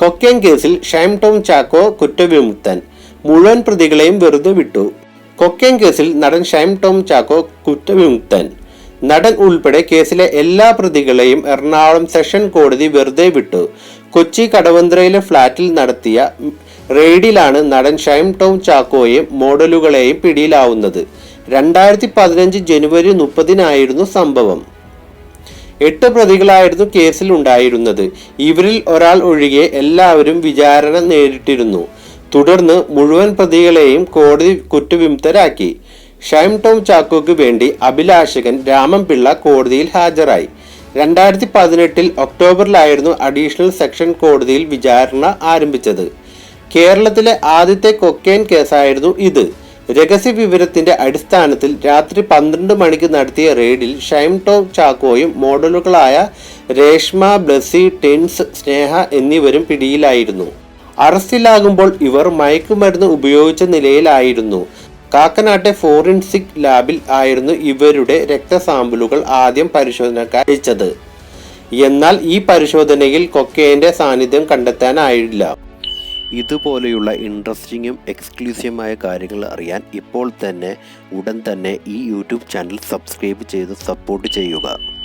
കൊക്കേൻ കേസിൽ ഷൈം ടോം ചാക്കോ കുറ്റവിമുക്തൻ. മുഴുവൻ പ്രതികളെയും വെറുതെ വിട്ടു. കൊക്കേൻ കേസിൽ നടൻ ഷൈം ടോം ചാക്കോ കുറ്റവിമുക്തൻ. നടൻ ഉൾപ്പെടെ കേസിലെ എല്ലാ പ്രതികളെയും എറണാകുളം സെഷൻ കോടതി വെറുതെ വിട്ടു. കൊച്ചി കടവന്ത്രയിലെ ഫ്ളാറ്റിൽ നടത്തിയ റെയ്ഡിലാണ് നടൻ ഷൈം ടോം ചാക്കോയെയും മോഡലുകളെയും പിടിയിലാവുന്നത്. രണ്ടായിരത്തി പതിനഞ്ച് ജനുവരി മുപ്പതിനായിരുന്നു സംഭവം. എട്ട് പ്രതികളായിരുന്നു കേസിൽ ഉണ്ടായിരുന്നത് ഇവരിൽ ഒരാൾ ഒഴികെ എല്ലാവരും വിചാരണ നേരിട്ടിരുന്നു. തുടർന്ന് മുഴുവൻ പ്രതികളെയും കോടതി കുറ്റവിമുക്തരാക്കി. ഷൈം ടോം ചാക്കോയ്ക്ക് വേണ്ടി അഭിലാഷകൻ രാമൻപിള്ള കോടതിയിൽ ഹാജരായി. രണ്ടായിരത്തി പതിനെട്ടിൽ ഒക്ടോബറിലായിരുന്നു അഡീഷണൽ സെക്ഷൻ കോടതിയിൽ വിചാരണ ആരംഭിച്ചത്. കേരളത്തിലെ ആദ്യത്തെ കൊക്കേൻ കേസായിരുന്നു ഇത്. രഹസ്യ വിവരത്തിന്റെ അടിസ്ഥാനത്തിൽ രാത്രി പന്ത്രണ്ട് മണിക്ക് നടത്തിയ റെയ്ഡിൽ ഷൈം ടോം ചാക്കോയും മോഡലുകളായ രേഷ്മ ബ്ലസി ടെൻസ് സ്നേഹ എന്നിവരും പിടിയിലായിരുന്നു. അറസ്റ്റിലാകുമ്പോൾ ഇവർ മയക്കുമരുന്ന് ഉപയോഗിച്ച നിലയിലായിരുന്നു. കാക്കനാട്ടെ ഫോറൻസിക് ലാബിൽ ആയിരുന്നു ഇവരുടെ രക്തസാമ്പിളുകൾ ആദ്യം പരിശോധനയ്ക്ക് അയച്ചത്. എന്നാൽ ഈ പരിശോധനയിൽ കൊക്കേന്റെ സാന്നിധ്യം കണ്ടെത്താനായില്ല. ഇതുപോലെയുള്ള ഇൻട്രസ്റ്റിങ്ങും എക്സ്ക്ലൂസീവുമായ കാര്യങ്ങൾ അറിയാൻ ഇപ്പോൾ തന്നെ ഉടൻ തന്നെ ഈ യൂട്യൂബ് ചാനൽ സബ്സ്ക്രൈബ് ചെയ്ത് സപ്പോർട്ട് ചെയ്യുക.